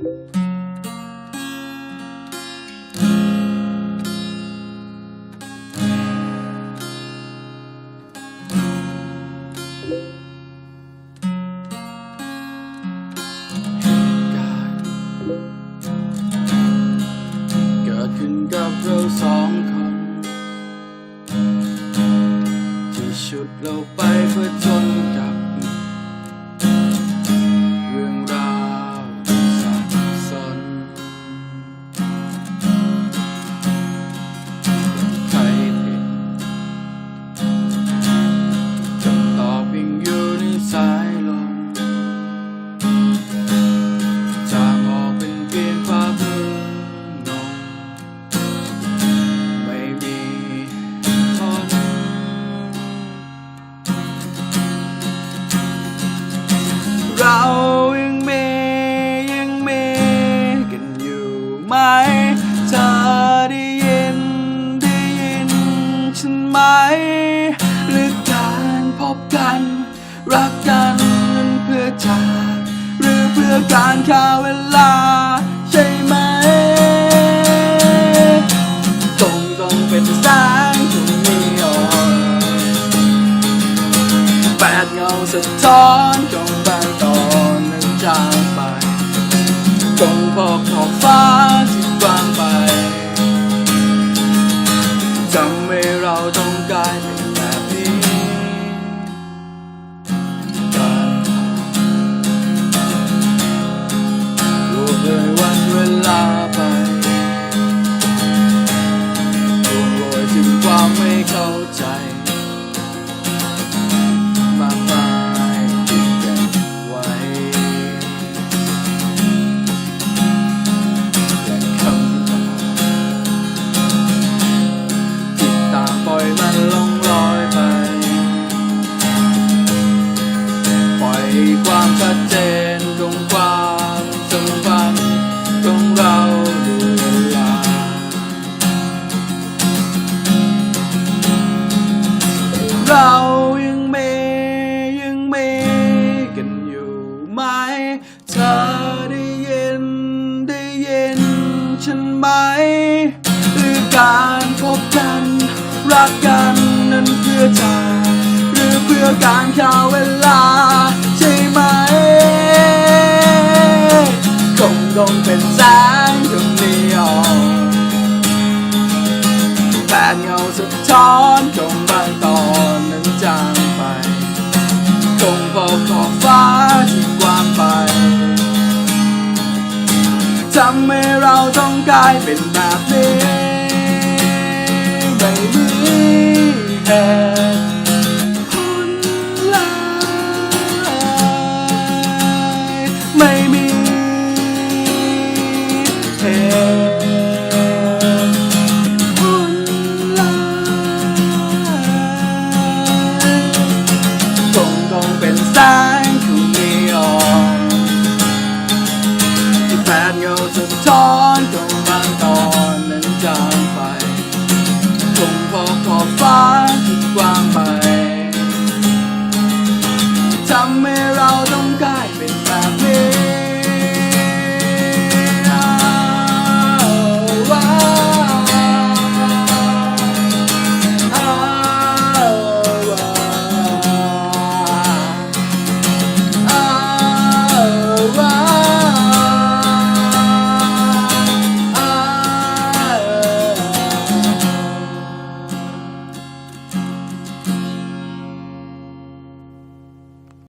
ขึ้นกับเราสองคน ที่ชุดเราไปเพื่อจนกัน ได้ยินได้ยินฉันไหม หรือการพบกัน รักกันเพื่อจาก หรือเพื่อการฆ่าเวลา ใช่ไหมคงต้องเป็นแสงที่มีอ่อนแปดเงาสะท้อนจงบางตอนนั้นจางไปจงพอ ต้องกลายเป็นแบบนี้กันล่วงเลยวันเวลา ไหม หรือการพบกัน รักกันนั้นเพื่อใจหรือเพื่อการข่าเวลา ใช่ไหมคงต้องเป็นแสงดวงนีออนแปดเงาสะท้อนจงบางตอนนั้นจางไปคงพบขอบฟ้าที่กว้างไปทำให้ เราต้องกลายเป็นแบบนี้ไม่มีเหตุผลเลยไม่มีเหตุ เงาสะท้อนตรงบางตอนนั้นจางไปคงพอขอบฟ้าที่กว้าง